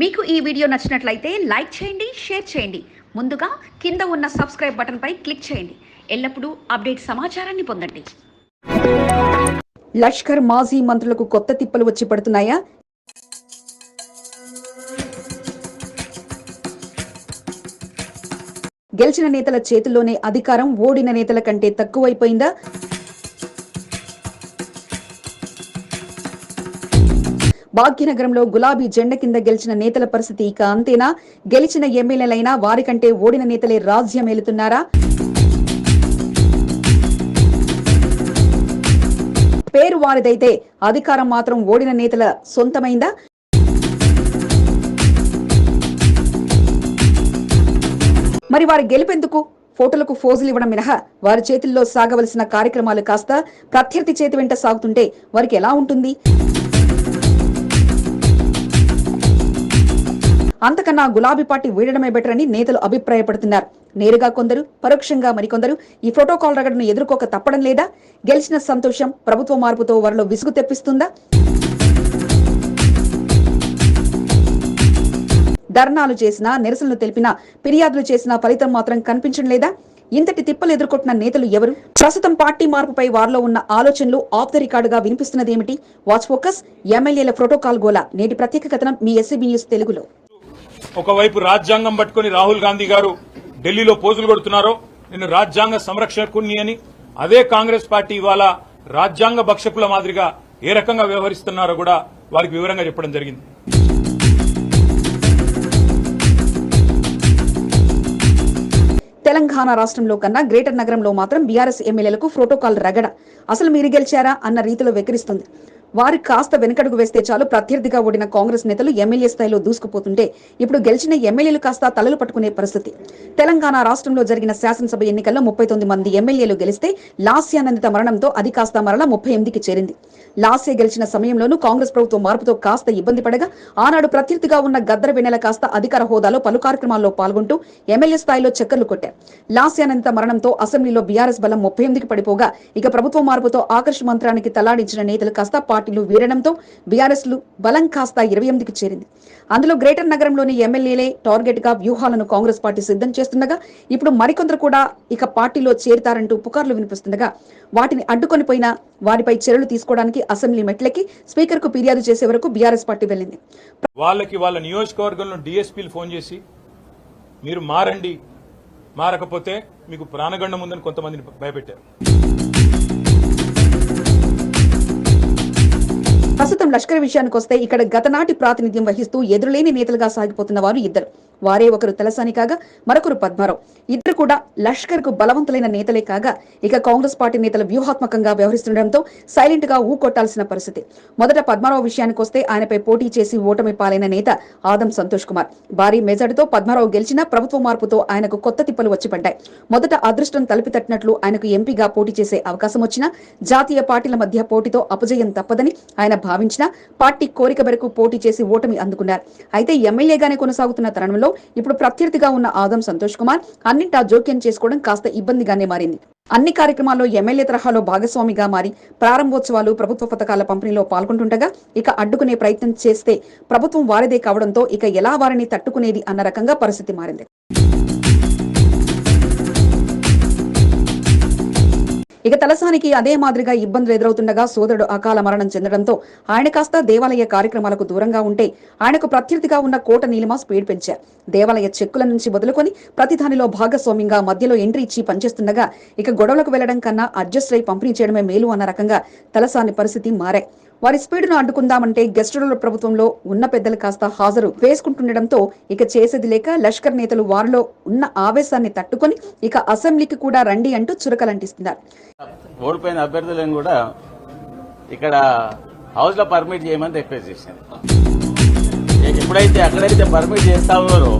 మీకు ఈ వీడియో నచ్చినట్లయితే లైక్ చేయండి షేర్ చేయండి. ముందుగా కింద ఉన్న సబ్స్క్రైబ్ బటన్పై క్లిక్ చేయండి. ఎల్లప్పుడూ అప్డేట్ సమాచారాన్ని పొందండి. లష్కర్ మాజీ మంత్రులకు కొత్త తిప్పలు వచ్చి పడుతున్నాయా? గెలిచిన నేతల చేతుల్లోనే అధికారం ఓడిన నేతల కంటే తక్కువైపోయిందా? భాగ్యనగరంలో గులాబీ జెండ కింద గెలిచిన నేతల పరిస్థితి ఇక అంతేనా? గెలిచిన ఎమ్మెల్యేలైనా వారికంటే ఓడిన నేతలే రాజ్యం ఏలుతున్నారా? పేరు వారిదైతే అధికారం మాత్రం ఓడిన నేతల సొంతమైందా? మరి వారి గెలుపెందుకు ఫోటోలకు ఫోజులు ఇవ్వడం మినహా వారి చేతుల్లో సాగవలసిన కార్యక్రమాలు కాస్త ప్రత్యర్థి చేతి వెంట సాగుతుంటే వారికి ఎలా ఉంటుంది? అంతకన్నా గులాబీ పార్టీ వీడడమే బెటర్ అని నేతలు అభిప్రాయపడుతున్నారు. నేరుగా కొందరు పరోక్షంగా మరికొందరు ఈ ప్రోటోకాల్ రగడను ఎదుర్కోక తప్పడం లేదా? గెలిచిన సంతోషం ప్రభుత్వ మార్పుతో వారిలో విసుగు తెప్పిస్తుందా? ధర్నాలు చేసినా నిరసనలు తెలిపినా ఫిర్యాదులు చేసినా ఫలితం మాత్రం కనిపించడం లేదా? ఇంతటి తిప్పలు ఎదుర్కొంటున్న నేతలు ఎవరు? ప్రస్తుతం పార్టీ మార్పుపై వారిలో ఉన్న ఆలోచనలు ఆఫ్ ద రికార్డుగా వినిపిస్తున్నది ఏమిటి? వాచ్ ఫోకస్ ఎమ్మెల్యేల ప్రోటోకాల్ గోలా. నేటి ప్రత్యేక కథనం మీ ఎస్సీబీ న్యూస్ తెలుగులో. ఒకవైపు రాజ్యాంగం పట్టుకుని రాహుల్ గాంధీ గారు ఢిల్లీలో పోజులు కొడుతున్నారో నేను రాజ్యాంగ సంరక్షకుని అని అదే కాంగ్రెస్ పార్టీ ఇవాళ రాజ్యాంగ భక్షకుల మాదిరిగా ఏ రకంగా వ్యవహరిస్తున్నారో కూడా వారికి వివరంగా చెప్పడం జరిగింది. తెలంగాణ రాష్ట్రంలో కన్నా గ్రేటర్ నగరంలో మాత్రం బీఆర్ఎస్ ఎమ్మెల్యేలకు ప్రోటోకాల్ రగడ. అసలు మీరు గెలిచారా అన్న రీతిలో వెక్కిరిస్తుంది. వారి కాస్త వెనకడుగు వేస్తే చాలు ప్రత్యర్థిగా ఓడిన కాంగ్రెస్ నేతలు ఎమ్మెల్యే స్థాయిలో దూసుకుపోతుంటే ఇప్పుడు గెలిచిన ఎమ్మెల్యేలు కాస్త తలలు పట్టుకునే పరిస్థితి. తెలంగాణ రాష్ట్రంలో జరిగిన శాసనసభ ఎన్నికల్లో ముప్పై తొమ్మిది మంది ఎమ్మెల్యేలు గెలిస్తే లాస్యానందిత మరణంతో అది కాస్త మరలా ముప్పై ఎనిమిదికి చేరింది. లాస్య గెలిచిన సమయంలోనూ కాంగ్రెస్ ప్రభుత్వం మార్పుతో కాస్త ఇబ్బంది పడగా ఆనాడు ప్రత్యర్థిగా ఉన్న గద్దర వెన్నెల కాస్త అధికార హోదాలో పలు కార్యక్రమాల్లో పాల్గొంటూ ఎమ్మెల్యే స్థాయిలో చక్కర్లు కొట్టారు లాస్యానందిత మరణంతో అసెంబ్లీలో బీఆర్ఎస్ బలం ముప్పై ఎనిమిదికి పడిపోగా ఇక ప్రభుత్వ మార్పుతో ఆకర్ష్ మంత్రానికి తలాడించిన నేతలు కాస్త పార్టీలు వీడడంతో బీఆర్ఎస్లు బలం కాస్త ఇరవై ఎనిమిదికి చేరింది. అందులో గ్రేటర్ నగరంలోని ఎమ్మెల్యేలే టార్గెట్గా వ్యూహాలను కాంగ్రెస్ పార్టీ సిద్ధం చేస్తుండగా ఇప్పుడు మరికొందరు కూడా ఇక పార్టీలో చేరుతారంటూ పుకార్లు వినిపిస్తుండగా వాటిని అడ్డుకొని పోయినా వారిపై చర్యలు తీసుకోవడానికి అసెంబ్లీ మెట్లకి స్పీకర్కు ఫిర్యాదు చేసే వరకు బీఆర్ఎస్ పార్టీ వెళ్ళింది. వాళ్ళకి వాళ్ళ నియోజకవర్గంలో డిఎస్పీలు ఫోన్ చేసి మీరు మారండి మారకపోతే మీకు ప్రాణగండం ఉందని కొంతమందిని భయపెట్టారు. ప్రస్తుతం లష్కర్ విషయానికి వస్తే ఇక్కడ గతనాటి ప్రాతినిధ్యం వహిస్తూ ఎదురులేని నేతలుగా సాగిపోతున్న వారు ఇద్దరు. వారే ఒకరు తలసాని కాగా మరొకరు పద్మారావు. ఇద్దరు కూడా లష్కర్కు బలవంతులైన నేతలే కాగా ఇక కాంగ్రెస్ పార్టీ నేతలు వ్యూహాత్మకంగా వ్యవహరిస్తుండటంతో సైలెంట్గా ఊకొట్టాల్సిన పరిస్థితి. మొదట పద్మారావు విషయానికి వస్తే ఆయనపై పోటీ చేసి ఓటమి పాలైన నేత ఆదం సంతోష్ కుమార్. భారీ మెజార్టీతో పద్మారావు గెలిచిన ప్రభుత్వ మార్పుతో ఆయనకు కొత్త తిప్పలు వచ్చి పడ్డాయి. మొదట అదృష్టం తలుపి తట్టినట్లు ఆయనకు ఎంపీగా పోటీ చేసే అవకాశం వచ్చినా జాతీయ పార్టీల మధ్య పోటీతో అపజయం తప్పదని ఆయన భావించినా పార్టీ కోరిక మేరకు పోటీ చేసి ఓటమి అందుకున్నారు. అయితే ఎమ్మెల్యేగానే కొనసాగుతున్న తరుణంలో ఇప్పుడు ప్రత్యర్థిగా ఉన్న ఆదం సంతోష్ కుమార్ అన్నింటా జోక్యం చేసుకోవడం కాస్త ఇబ్బందిగానే మారింది. అన్ని కార్యక్రమాల్లో ఎమ్మెల్యే తరహాలో భాగస్వామిగా మారి ప్రారంభోత్సవాలు ప్రభుత్వ పథకాల పంపిణీలో పాల్గొంటుండగా ఇక అడ్డుకునే ప్రయత్నం చేస్తే ప్రభుత్వం వారిదే కావడంతో ఇక ఎలా వారిని తట్టుకునేది అన్న రకంగా పరిస్థితి మారింది. ఇక తలసానికి అదే మాదిరిగా ఇబ్బందులు ఎదురవుతుండగా సోదరుడు అకాల మరణం చెందడంతో ఆయన కాస్త దేవాలయ కార్యక్రమాలకు దూరంగా ఉంటే ఆయనకు ప్రత్యర్థిగా ఉన్న కోట నీలిమ స్పీడ్ పెంచారు. దేవాలయ చెక్కుల నుంచి వదులుకొని ప్రతి దానిలో భాగస్వామ్యంగా మధ్యలో ఎంట్రీ ఇచ్చి పనిచేస్తుండగా ఇక గొడవలకు వెళ్ళడం కన్నా అడ్జస్ట్ అయి పంపిణీ చేయడమే మేలు అన్న రకంగా తలసాని పరిస్థితి మారాయి. వారి స్పీడ్ను అడ్డుకుందామంటే గెస్టుల ప్రభుత్వంలో ఉన్న పెద్దలు కాస్త హాజరు వేసుకుంటుండటంతో ఇక చేసేది లేక లష్కర్ నేతలు వారిలో ఉన్న ఆవేశాన్ని తట్టుకొని ఇక అసెంబ్లీకి కూడా రండి అంటూ చురకలంటిస్తున్నారు. ఓడిపోయిన అభ్యర్థులను కూడా ఇక్కడ హౌస్లో పర్మిట్ చేయమని రిక్వెస్ట్ చేశాను ఎప్పుడైతే అక్కడైతే పర్మిట్ చేస్తా ఉన్నారో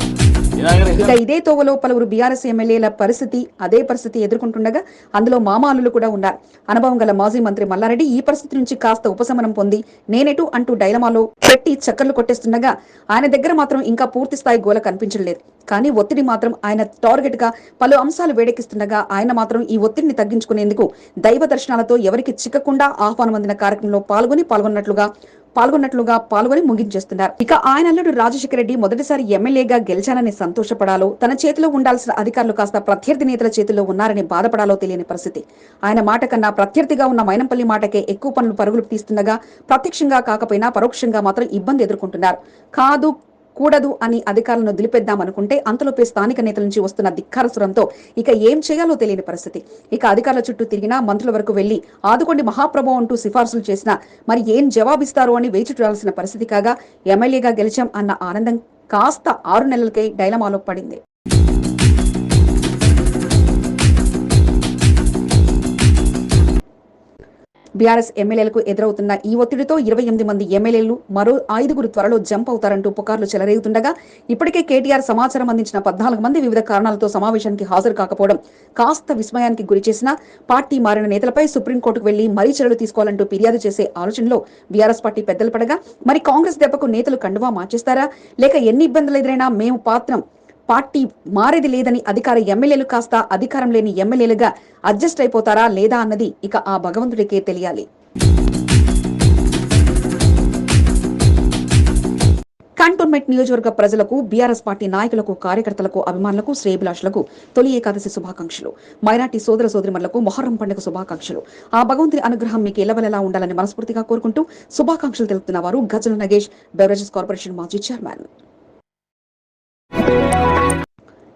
ఇక ఇదే తోవలో పలువురు బీఆర్ఎస్ ఎమ్మెల్యేల పరిస్థితి అదే పరిస్థితి ఎదుర్కొంటుండగా అందులో మామాలులు కూడా ఉన్నారు. అనుభవం గల మాజీ మంత్రి మల్లారెడ్డి ఈ పరిస్థితి నుంచి కాస్త ఉపశమనం పొంది నేనెటు అంటూ డైలమాలో పెట్టి చక్కర్లు కొట్టేస్తుండగా ఆయన దగ్గర మాత్రం ఇంకా పూర్తి స్థాయి గోల కనిపించలేదు కానీ ఒత్తిడి మాత్రం ఆయన టార్గెట్గా పలు అంశాలు వేడెక్కిస్తుండగా ఆయన మాత్రం ఈ ఒత్తిడిని తగ్గించుకునేందుకు దైవ దర్శనాలతో ఎవరికి చిక్కకుండా ఆహ్వానం అందిన కార్యక్రమంలో పాల్గొని పాల్గొన్నట్లుగా పాల్గొన్నట్లుగా పాల్గొని ముగించేస్తున్నారు. ఇక ఆయన అల్లుడు రాజశేఖర రెడ్డి మొదటిసారి ఎమ్మెల్యేగా గెలిచానని సంతోషపడాలో తన చేతిలో ఉండాల్సిన అధికారులు కాస్త ప్రత్యర్థి నేతల చేతిలో ఉన్నారని బాధపడాలో తెలియని పరిస్థితి. ఆయన మాట కన్నా ప్రత్యర్థిగా ఉన్న మైనంపల్లి మాటకే ఎక్కువ పనులు పరుగులు తీస్తుండగా ప్రత్యక్షంగా కాకపోయినా పరోక్షంగా మాత్రం ఇబ్బంది ఎదుర్కొంటున్నారు. కాదు కూడదు అని అధికారులను దిలిపెద్దామనుకుంటే అంతలోపే స్థానిక నేతల నుంచి వస్తున్న ధిక్కార ఇక ఏం చేయాలో తెలియని పరిస్థితి. ఇక అధికారుల చుట్టూ తిరిగినా మంత్రుల వరకు వెళ్ళి ఆదుకోండి మహాప్రభు అంటూ సిఫార్సులు చేసినా మరి ఏం జవాబిస్తారో అని వేచి చూడాల్సిన పరిస్థితి కాగా ఎమ్మెల్యేగా గెలిచాం అన్న ఆనందం కాస్త ఆరు నెలలకే డైలమాలో పడింది. బీఆర్ఎస్ ఎమ్మెల్యేలకు ఎదురవుతున్న ఈ ఒత్తిడితో ఇరవై ఎనిమిది మంది ఎమ్మెల్యేలు మరో ఐదుగురు త్వరలో జంప్ అవుతారంటూ పుకార్లు చెలరేగుతుండగా ఇప్పటికే కేటీఆర్ సమాచారం అందించిన పద్నాలుగు మంది వివిధ కారణాలతో సమావేశానికి హాజరు కాకపోవడం కాస్త విస్మయానికి గురి చేసిన పార్టీ మారిన నేతలపై సుప్రీంకోర్టుకు వెళ్ళి మరీ చర్యలు తీసుకోవాలంటూ ఫిర్యాదు చేసే ఆలోచనలో బీఆర్ఎస్ పార్టీ పెద్దలు పడగా మరి కాంగ్రెస్ దెబ్బకు నేతలు కండువా మార్చేస్తారా? లేక ఎన్ని ఇబ్బందులు ఎదురైనా మేము పాత్రం పార్టీ మారేది లేదని అధికార ఎమ్మెల్యేలు కాస్త అధికారం లేని ఎమ్మెల్యేలుగా అడ్జస్ట్ అయిపోతారా లేదా అన్నది ఇక ఆ భగవంతుడికే తెలియాలి. కంటోన్మెంట్ నియోజకవర్గ ప్రజలకు బీఆర్ఎస్ పార్టీ నాయకులకు కార్యకర్తలకు అభిమానులకు శ్రేభిలాషులకు తొలి ఏకాదశి శుభాకాంక్షలు. మైనార్టీ సోదర సోదరిమణులకు మొహర్రం పండుగ శుభాకాంక్షలు. ఆ భగవంతుని అనుగ్రహం మీకు ఎలవెలలా ఉండాలని మనస్ఫూర్తిగా కోరుకుంటూ శుభాకాంక్షలు తెలుపుతున్న వారు గజల నగేష్ బెవరేజెస్ కార్పొరేషన్ మాజీ చైర్మన్.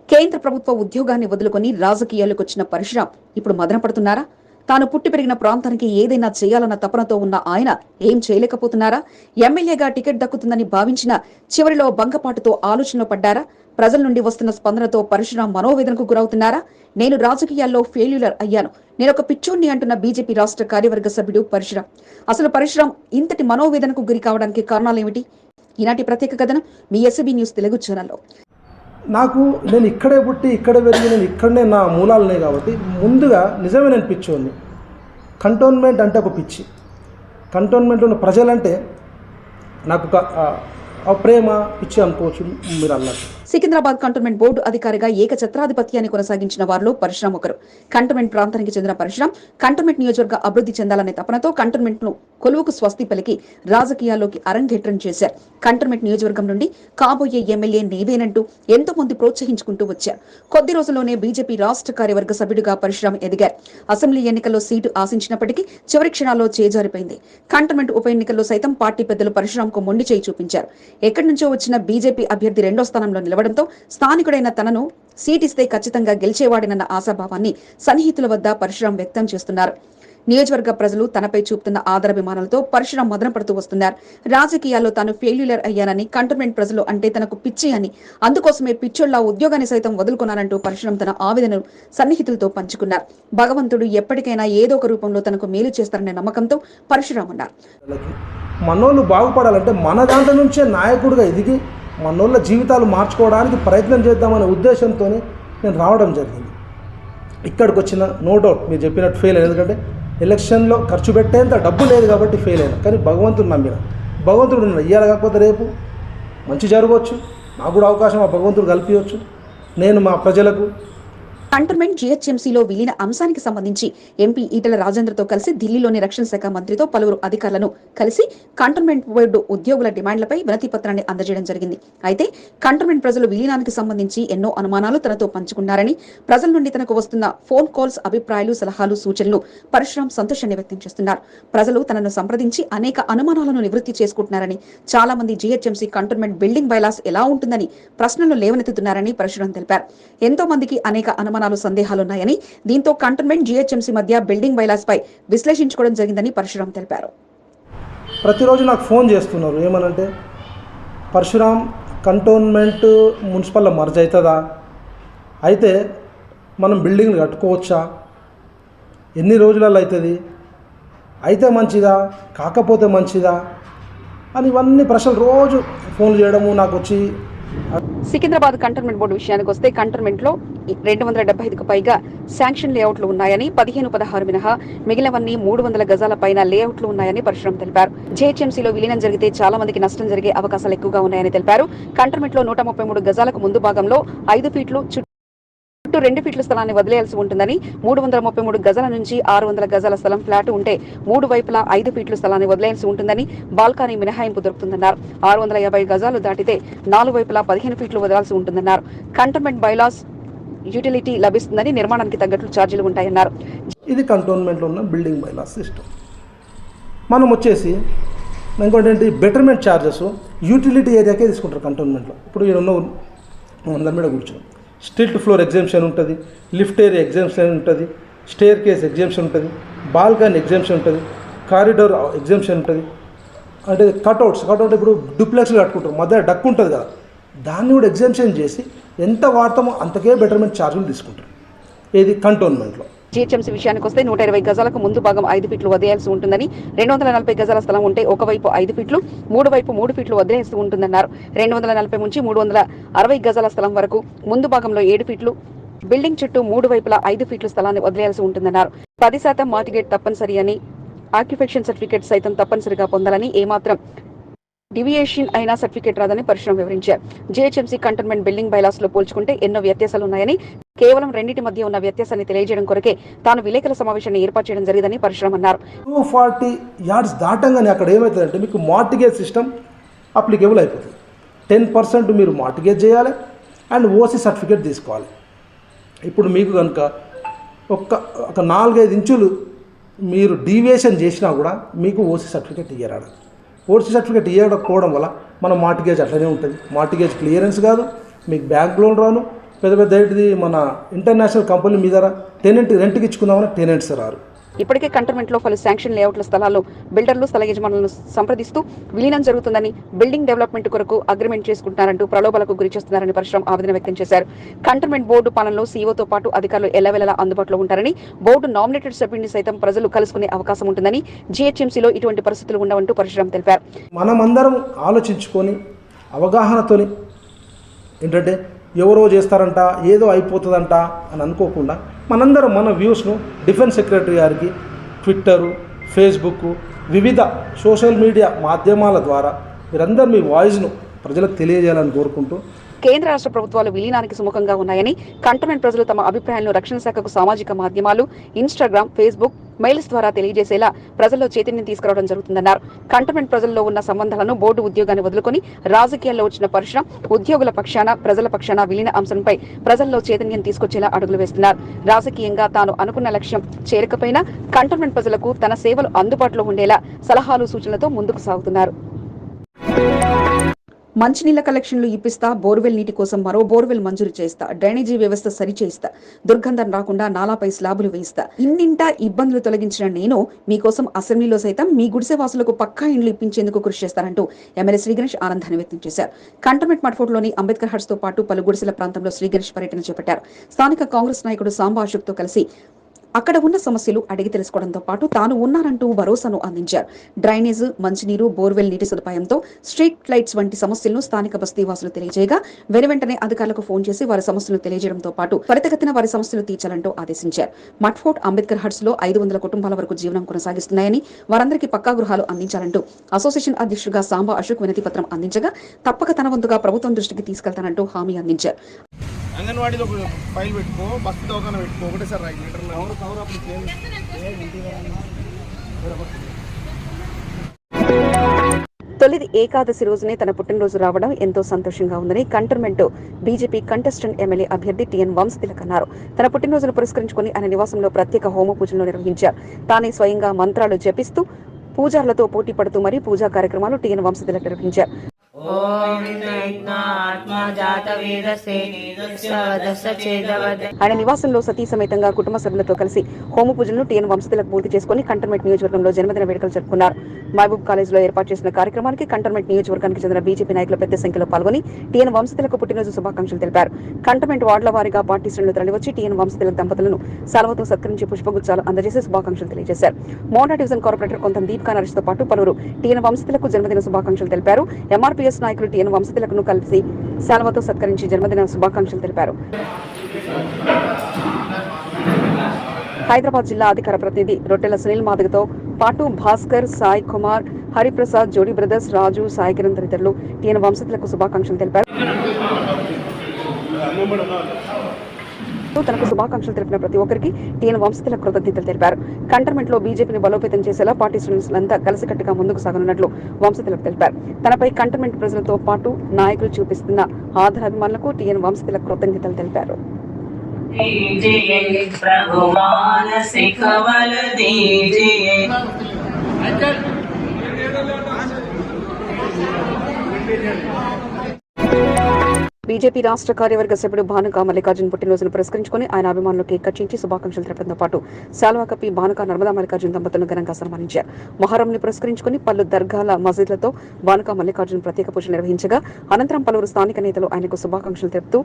కేంద్ర ప్రభుత్వ ఉద్యోగాన్ని వదులుకొని రాజకీయాలకు వచ్చిన పరశురాం ఇప్పుడు మదన పడుతున్నారా? తాను పుట్టి పెరిగిన ప్రాంతానికి ఏదైనా చేయాలన్న తపనతో ఉన్న ఆయన ఏం చేయలేకపోతున్నారా? ఎమ్మెల్యేగా టికెట్ దక్కుతుందని భావించిన చివరిలో బంగపాటుతో ఆలోచనలో పడ్డారా? ప్రజల నుండి వస్తున్న స్పందనతో పరశురాం మనోవేదనకు గురవుతున్నారా? నేను రాజకీయాల్లో ఫెయిల్యూలర్ అయ్యాను. నేను ఒక పిచ్చోణ్ణి అంటున్న బీజేపీ రాష్ట్ర కార్యవర్గ సభ్యుడు పరశురాం. అసలు పరశురాం ఇంతటి మనోవేదనకు గురి కావడానికి కారణాలేమిటి ఈనాటి ప్రత్యేక కథనం మీ ఎస్బీ న్యూస్ తెలుగు ఛానల్లో నాకు నేను ఇక్కడే పుట్టి ఇక్కడే పెరిగి నేను ఇక్కడనే నా మూలాలు ఉన్నాయి కాబట్టి ముందుగా నిజమే నేను పిచ్చోని కంటోన్మెంట్ అంటే ఒక పిచ్చి. కంటోన్మెంట్లో ఉన్న ప్రజలంటే నాకు ఒక ప్రేమ పిచ్చి అనుకోవచ్చు మీరు అన్నట్టు. సికింద్రాబాద్ కంటోన్మెంట్ బోర్డు అధికారిగా ఏకఛత్రాధిపత్యాన్ని కొనసాగించిన వారిలో పరిశ్రమ ఒకరు. కంటోన్మెంట్ ప్రాంతానికి చెందిన పరిశ్రమ కంటోన్మెంట్ నియోజకవర్గ అభివృద్ధి చెందాలనే తపనతో కంటోన్మెంట్ను కొలువుకు స్వస్తి పలికి రాజకీయాల్లోకి అరంగేట్రం చేశారు. కంటోన్మెంట్ నియోజకవర్గం నుండి కాబోయే ఎమ్మెల్యే నీవేనంటూ ఎంతో మంది ప్రోత్సహించుకుంటూ వచ్చారు. కొద్ది రోజుల్లోనే బీజేపీ రాష్ట్ర కార్యవర్గ సభ్యుడిగా పరిశ్రమ ఎదిగారు. అసెంబ్లీ ఎన్నికల్లో సీటు ఆశించినప్పటికీ చివరి క్షణాల్లో చేజారిపోయింది. కంటోన్మెంట్ ఉప ఎన్నికల్లో సైతం పార్టీ పెద్దలు పరశురాంకు మొండి చేయి చూపించారు. ఎక్కడి నుంచో వచ్చిన బీజేపీ అభ్యర్థి రెండో స్థానంలో నిలవడంతో స్థానికుడైన తనను సీటిస్తే ఖచ్చితంగా గెలిచేవాడినన్న ఆశాభావాన్ని సన్నిహితుల వద్ద పరశురాం వ్యక్తం చేస్తున్నారు. నియోజకవర్గ ప్రజలు తనపై చూపుతున్న ఆదరాభిమానాలతో పరశురాం మదన పడుతూ వస్తున్నారు. రాజకీయాల్లో తాను ఫెయిల్యూలర్ అయ్యానని కంటోన్మెంట్ ప్రజలు అంటే తనకు పిచ్చి అని అందుకోసమే పిచ్చోళ్ళ ఉద్యోగాన్ని సైతం వదులుకున్నానంటూ పరశురాం తన ఆవేదనను సన్నిహితులతో పంచుకున్నారు. భగవంతుడు ఎప్పటికైనా ఏదో ఒక రూపంలో తనకు మేలు చేస్తారనే నమ్మకంతో పరశురాం అన్నారు. మనోళ్ళు బాగుపడాలంటే మన దాంట్లో నుంచే నాయకుడిగా ఎదిగి మనోళ్ళ జీవితాలు మార్చుకోవడానికి ప్రయత్నం చేద్దామనే ఉద్దేశంతో నేను రావడం జరిగింది. ఇక్కడికి వచ్చిన నో డౌట్ మీరు చెప్పినట్టు ఫెయిల్ అయ్యింది ఎందుకంటే ఎలక్షన్లో ఖర్చు పెట్టేంత డబ్బు లేదు కాబట్టి ఫెయిల్ అయినా. కానీ భగవంతుడు నమ్మిన. భగవంతుడు నన్ను ఇయ్యాలి కాకపోతే రేపు మంచి జరగవచ్చు. నాకు కూడా అవకాశం ఆ భగవంతుడు కల్పించవచ్చు. నేను మా ప్రజలకు కంటోన్మెంట్ జీహెచ్ఎంసీలో విలీన అంశానికి సంబంధించి ఎంపీ ఈటల రాజేంద్రతో కలిసి ఢిల్లీలోని రక్షణ శాఖ మంత్రితో పలువురు అధికారులను కలిసి కంటోన్మెంట్ బోర్డు ఉద్యోగుల డిమాండ్లపై వినతి పత్రాన్ని అందజేయడం జరిగింది. అయితే కంటోన్మెంట్ ప్రజలు విలీనానికి సంబంధించి ఎన్నో అనుమానాలు తనతో పంచుకున్నారని ప్రజల నుండి తనకు వస్తున్న ఫోన్ కాల్స్ అభిప్రాయాలు సలహాలు సూచనలు పరశురాం సంతోషాన్ని వ్యక్తం చేస్తున్నారు. ప్రజలు తనను సంప్రదించి అనేక అనుమానాలను నివృత్తి చేసుకుంటున్నారని చాలా మంది జీహెచ్ఎంసీ కంటోన్మెంట్ బిల్డింగ్ బైలాస్ ఎలా ఉంటుందని ప్రశ్నలు లేవనెత్తుతున్నారని పరశురాం తెలిపారు. ఎంతో మందికి అనేక అనుమానాలు సందేహాలున్నాయని దీంతో కంటోన్మెంట్ జీహెచ్ఎంసీ మధ్య బిల్డింగ్ పై విశ్లేషించుకోవడం జరిగిందని పరశురాం తెలిపారు. ప్రతిరోజు నాకు ఫోన్ చేస్తున్నారు. ఏమనంటే పరశురాం కంటోన్మెంట్ మున్సిపల్లో మర్జ్ అవుతుందా అయితే మనం బిల్డింగ్లు కట్టుకోవచ్చా? ఎన్ని రోజులలో అవుతుంది అయితే మంచిదా? కాకపోతే మంచిదా? అని ఇవన్నీ ప్రశ్నలు రోజు ఫోన్లు చేయడము నాకు వచ్చి సికింద్రాబాద్ కంటోన్మెంట్ బోర్డు విషయానికి వస్తే కంటోన్మెంట్లో రెండు వందల డెబ్బై ఐదుకు పైగా శాంక్షన్ లేఅవుట్లు ఉన్నాయని పదిహేను పదహారు మినహా మిగిలినవన్నీ మూడు వందల గజాల పైన లేఅవుట్లు ఉన్నాయని పరశురం తెలిపారు. జేహెచ్ఎంసీలో విలీనం జరిగితే చాలా మందికి నష్టం జరిగే అవకాశాలు ఎక్కువగా ఉన్నాయని తెలిపారు. కంటర్మెంట్లో నూట ముప్పై మూడు గజాలకు ముందు భాగంలో ఐదు ఫీట్లు చుట్టూ రెండు ఫీట్ల స్థలాన్ని వదిలేయాల్సి ఉంటుందని మూడు వందల ముప్పై మూడు గజాల నుంచి ఆరు వందల గజాల స్థలం ఫ్లాట్ ఉంటే మూడు వైపులా ఐదు ఫీట్ల స్థలాన్ని వదిలేయాల్సి ఉంటుందని బాల్కానీ మినహాయింపు దొరుకుతుందన్నారు. ఆరు వందల యాభై గజాలు దాటితే నాలుగు వైపులా పదిహేను ఫీట్లు వదలాల్సి ఉంటుందన్నారు. కంటోన్మెంట్ బైలాస్ యూటిలిటీ లభిస్తుందని నిర్మాణానికి తగ్గట్లు ఛార్జీలు ఉంటాయన్నారు. ఇది కంటోన్మెంట్లో ఉన్న బిల్డింగ్ బైలా సిస్టమ్. మనం వచ్చేసి ఇంకోటి ఏంటి? బెటర్మెంట్ ఛార్జెస్ యూటిలిటీ ఏరియాకే తీసుకుంటారు కంటోన్మెంట్లో. ఇప్పుడు ఈయన అందరి మీద కూర్చోం స్ట్రీట్ ఫ్లోర్ ఎగ్జామ్షన్ ఉంటుంది లిఫ్ట్ ఏరియా ఎగ్జామ్షన్ ఉంటుంది స్టేర్ కేస్ ఎగ్జామ్షన్ ఉంటుంది బాల్కనీ ఎగ్జామ్షన్ ఉంటుంది కారిడోర్ ఎగ్జామ్షన్ ఉంటుంది. అంటే కట్అవుట్స్ కట్అవుట్ ఇప్పుడు డూప్లెక్స్లు కట్టుకుంటారు మధ్య డక్ ఉంటుంది కదా. దాన్ని కూడా ఎగ్జామ్షన్ చేసి ఎంత వాడతామో అంతకే బెటర్మెంట్ ఛార్జీలు తీసుకుంటారు. ఏది? కంటోన్మెంట్లో జీహెచ్ఎంసీ విషయానికి వస్తే నూట ఇరవై గజాలకు ముందు భాగం ఐదు ఫీట్లు వదిలేయాల్సి ఉంటుందని రెండు వందల నలభై గజాల స్థలం ఉంటే ఒకవైపు ఐదు ఫీట్లు మూడు వైపు మూడు ఫీట్లు వదిలేస్తూ ఉంటుందన్నారు. రెండు వందల నలభై నుంచి మూడు వందల అరవై గజాల స్థలం వరకు ముందు భాగంలో ఏడు ఫీట్లు బిల్డింగ్ చుట్టూ మూడు వైపులా ఐదు ఫీట్ల స్థలాన్ని వదిలేయాల్సి ఉంటుందన్నారు. పది శాతం మార్టిగేట్ తప్పనిసరి అని ఆక్యుపేషన్ సర్టిఫికేట్ సైతం తప్పనిసరిగా పొందాలని ఏమాత్రం డివియేషన్ అయినా సర్టిఫికేట్ రాదని పరిశ్రమ వివరించారు జీహెచ్ఎంసీ కంటోన్మెంట్ బిల్డింగ్ బైలాస్లో పోల్చుకుంటే ఎన్నో వ్యత్యాసాలు ఉన్నాయని కేవలం రెండింటి మధ్య ఉన్న వ్యత్యాసాన్ని తెలియజేయడం కొరకే తాను విలేకరుల సమావేశాన్ని ఏర్పాటు చేయడం జరిగిందని పరిశ్రమ అన్నారు. టూ ఫార్టీ యార్డ్స్ దాటంగానే అక్కడ ఏమవుతుందంటే మీకు మార్టిగేజ్ సిస్టమ్ అప్లికేబుల్ అయిపోతుంది. టెన్ పర్సెంట్ మీరు మార్టిగేజ్ చేయాలి అండ్ ఓసీ సర్టిఫికేట్ తీసుకోవాలి. ఇప్పుడు మీకు కనుక ఒక్క ఒక నాలుగైదు ఇంచులు మీరు డీవియేషన్ చేసినా కూడా మీకు ఓసీ సర్టిఫికేట్ ఇయ్యరాడు ఓసీ సర్టిఫికేట్ ఇవ్వకపోవడం వల్ల మన మార్టిగేజ్ అట్లనే ఉంటుంది. మార్టిగేజ్ క్లియరెన్స్ కాదు మీకు బ్యాంక్ లోన్ రాను. పెద్ద పెద్ద మన ఇంటర్నేషనల్ కంపెనీ మీద టెనెంట్ రెంట్కి ఇచ్చుకుందామని టెనెంట్స్ రారు. ఇప్పటికే కంటర్మెంట్లో పలు శాంక్షన్ లేఅవుట్ల స్థలాల్లో బిల్డర్లు స్థల యజమానులను సంప్రదిస్తూ విలీనం జరుగుతుందని బిల్డింగ్ డెవలప్మెంట్ కొరకు అగ్రిమెంట్ చేసుకుంటున్నారంటూ ప్రలోభాలకు గురి చేస్తున్నారని పరిశ్రమ ఆవేదన వ్యక్తం చేశారు. కంటర్మెంట్ బోర్డు పాలనలో సీఓతో పాటు అధికారులు ఎల్లవేళలా అందుబాటులో ఉంటారని బోర్డు నామినేటెడ్ సభ్యుడిని సైతం ప్రజలు కలుసుకునే అవకాశం ఉంటుందని జీహెచ్ఎంసీలో ఇటువంటి పరిస్థితులు ఉండవంటూ పరిశ్రమ తెలిపారు. మనమందరం ఆలోచించుకొని అవగాహనతోని ఏంటంటే ఎవరో చేస్తారంట ఏదో అయిపోతుందంట అని అనుకోకుండా మనందరం మన వ్యూస్ను డిఫెన్స్ సెక్రటరీ గారికి ట్విట్టరు ఫేస్బుక్ వివిధ సోషల్ మీడియా మాధ్యమాల ద్వారా మీరందరూ మీ వాయిస్ను ప్రజలకు తెలియజేయాలని కోరుకుంటూ కేంద్ర రాష్ట్ర ప్రభుత్వాలు విలీనానికి సుముఖంగా ఉన్నాయని కంటోన్మెంట్ ప్రజలు తమ అభిప్రాయాలను రక్షణ శాఖకు సామాజిక మాధ్యమాలు ఇన్స్టాగ్రామ్ ఫేస్బుక్ మెయిల్స్ ద్వారా తెలియజేసేలా ప్రజల్లో చైతన్యం తీసుకురావడం జరుగుతుందన్నారు. కంటోన్మెంట్ ప్రజల్లో ఉన్న సంబంధాలను బోర్డు ఉద్యోగాన్ని వదులుకొని రాజకీయాల్లో వచ్చిన పరిశ్రమ ఉద్యోగుల పక్షాన ప్రజల పక్షాన విలీన అంశంపై ప్రజల్లో చైతన్యం తీసుకొచ్చేలా అడుగులు వేస్తున్నారు. రాజకీయంగా తాను అనుకున్న లక్ష్యం చేరకపోయినా కంటోన్మెంట్ ప్రజలకు తన సేవలు అందుబాటులో ఉండేలా సలహాలు సూచనలతో ముందుకు సాగుతున్నారు. మంచినీళ్ళ కలెక్షన్లు ఇప్పిస్తా బోర్వెల్ నీటి కోసం మరో బోర్వెల్ మంజూరు చేస్తా డ్రైనేజీ వ్యవస్థ సరిచేస్తా దుర్గంధం రాకుండా నాలాపై స్లాబులు వేస్తా ఇన్నింటా ఇబ్బందులు తొలగించిన నేను మీకోసం అసెంబ్లీలో సైతం మీ గుడిసె వాసులకు పక్కా ఇండ్లు ఇప్పించేందుకు కృషి చేస్తానంటూ ఎమ్మెల్యే శ్రీగణేష్ ఆనందాన్ని వ్యక్తం చేశారు. కంటోన్మెంట్ మట్ఫోర్ట్లోని అంబేద్కర్ హట్స్తో పాటు పలు గుడిసెల ప్రాంతంలో శ్రీగణేష్ పర్యటన చేపట్టారు. స్థానిక కాంగ్రెస్ నాయకుడు సాంబా అశోక్తో కలిసి అక్కడ ఉన్న సమస్యలు అడిగి తెలుసుకోవడంతో పాటు తాను ఉన్నారంటూ భరోసాను అందించారు. డ్రైనేజ్ మంచినీరు బోర్వెల్ నీటి సదుపాయంతో స్ట్రీట్ లైట్స్ వంటి సమస్యలను స్థానిక బస్తీవాసులు తెలియజేయగా వెనువెంటనే అధికారులకు ఫోన్ చేసి వారి సమస్యలు తెలియజేయడంతో పాటు త్వరితగతిన వారి సమస్యలు తీర్చాలంటూ ఆదేశించారు. మట్ఫోర్ట్ అంబేద్కర్ హట్స్లో ఐదు వందల కుటుంబాల వరకు జీవనం కొనసాగిస్తున్నాయని వారందరికీ పక్కా గృహాలు అందించాలంటూ అసోసియేషన్ అధ్యక్షుడిగా సాంబా అశోక్ వినతి పత్రం అందించగా తప్పక తన వంతుగా ప్రభుత్వం దృష్టికి తీసుకెళ్తానంటూ హామీ అందించారు. అంగన్వాడీలో ఒక ఫైల్ పెట్టుకో బస్తు దవాఖాన పెట్టుకో ఒకటేసారి ఐదు లీటర్లు కవర్ కవర్ అప్పుడు తొలిది ఏకాదశి రోజునే తన పుట్టినరోజు రావడం ఎంతో సంతోషంగా ఉందని కంటోన్మెంట్ బీజేపీ కంటెస్టెంట్ ఎమ్మెల్యే అభ్యర్థి టిఎన్ వంశ తిలక్ అన్నారు. తన పుట్టినరోజును పురస్కరించుకుని ఆయన నివాసంలో ప్రత్యేక హోమ పూజలు నిర్వహించారు. తానే స్వయంగా మంత్రాలు జపిస్తూ పూజారులతో పోటీ పడుతూ మరీ పూజా కార్యక్రమాలు టిఎన్ వంశ తిలక్ నిర్వహించారు. ఆయన నివాసంలో సతీ సమేతంగా కుటుంబ సభ్యులతో కలిసి హోమ పూజలను టీఎన్ వంశతులకు పూర్తి చేసుకుని కంటర్మెంట్ నియోజకవర్గంలో జన్మదిన వేడుకలు జరుపుకున్నారు. మహబూబ్ కాలేజీలో ఏర్పాటు చేసిన కార్యక్రమానికి కంటర్మెంట్ నియోజకవర్గానికి చెందిన బీజేపీ నాయకులు పెద్ద సంఖ్యలో పాల్గొని టీఎన్ వంశతులకు పుట్టినరోజు శుభాకాంక్షలు తెలిపారు. కంటర్మెంట్ వార్డుల వారిగా పార్టీ శ్రేణులు తరలివచ్చి టీఎన్ వంశతుల దంపతులను సెలవుతో సత్కరించి పుష్పగుచ్చాలు అందజేసి శుభాకాంక్షలు తెలియజేశారు. మోడా డివిజన్ కార్పొరేటర్ కొంత దీప్తో పాటు పలువురు టీఎన్ వంశతులకు జన్మదిన శుభాకాంక్షలు తెలిపారు. ఎంఆర్పీ ఎంఆర్పీఎస్ నాయకులు టీఎన్ వంశతులకు కలిసి సెలవుతో సత్కరించి జన్మదిన శుభాకాంక్షలు తెలిపారు. హైదరాబాద్ జిల్లా అధికార ప్రతినిధి రొట్టెల సునీల్ మాదిగతో పాటు భాస్కర్ సాయి కుమార్ హరిప్రసాద్ జోడి బ్రదర్స్ రాజు సాయి కిరణ్ తదితరులు టీఎన్ వంశతులకు శుభాకాంక్షలు తెలిపారు. తెలియజేస్తూ తనకు శుభాకాంక్షలు తెలిపిన ప్రతి ఒక్కరికి టీఎన్ వంశీల కృతజ్ఞతలు తెలిపారు. కంటర్మెంట్లో బీజేపీని బలోపేతం చేసేలా పార్టీ స్టూడెంట్స్ కలిసికట్టుగా ముందుకు సాగనున్నట్లు వంశీల తెలిపారు. తనపై కంటర్మెంట్ ప్రజలతో పాటు నాయకులు చూపిస్తున్న ఆధారాభిమానులకు టీఎన్ వంశీల కృతజ్ఞతలు తెలిపారు. Thank you. బీజేపీ రాష్ట్ర కార్యవర్గ సభ్యుడు భానుక మల్లికార్జున్ పుట్టినరోజును పురస్కరించుకుని ఆయన అభిమానులు కేక్ కట్టించి శుభాకాంక్షలు తెలపడంతో పాటు శాల్వా కప్పి భానుక నర్మదా మల్లికార్జున్ దంపతులను ఘనంగా సన్మానించారు. మొహరంని పురస్కరించుకుని పలు దర్గాల మసీద్లతో భానుక మల్లికార్జున్ ప్రత్యేక పూజ నిర్వహించగా అనంతరం పలువురు స్థానిక నేతలు ఆయనకు శుభాకాంక్షలు తెలుపుతూ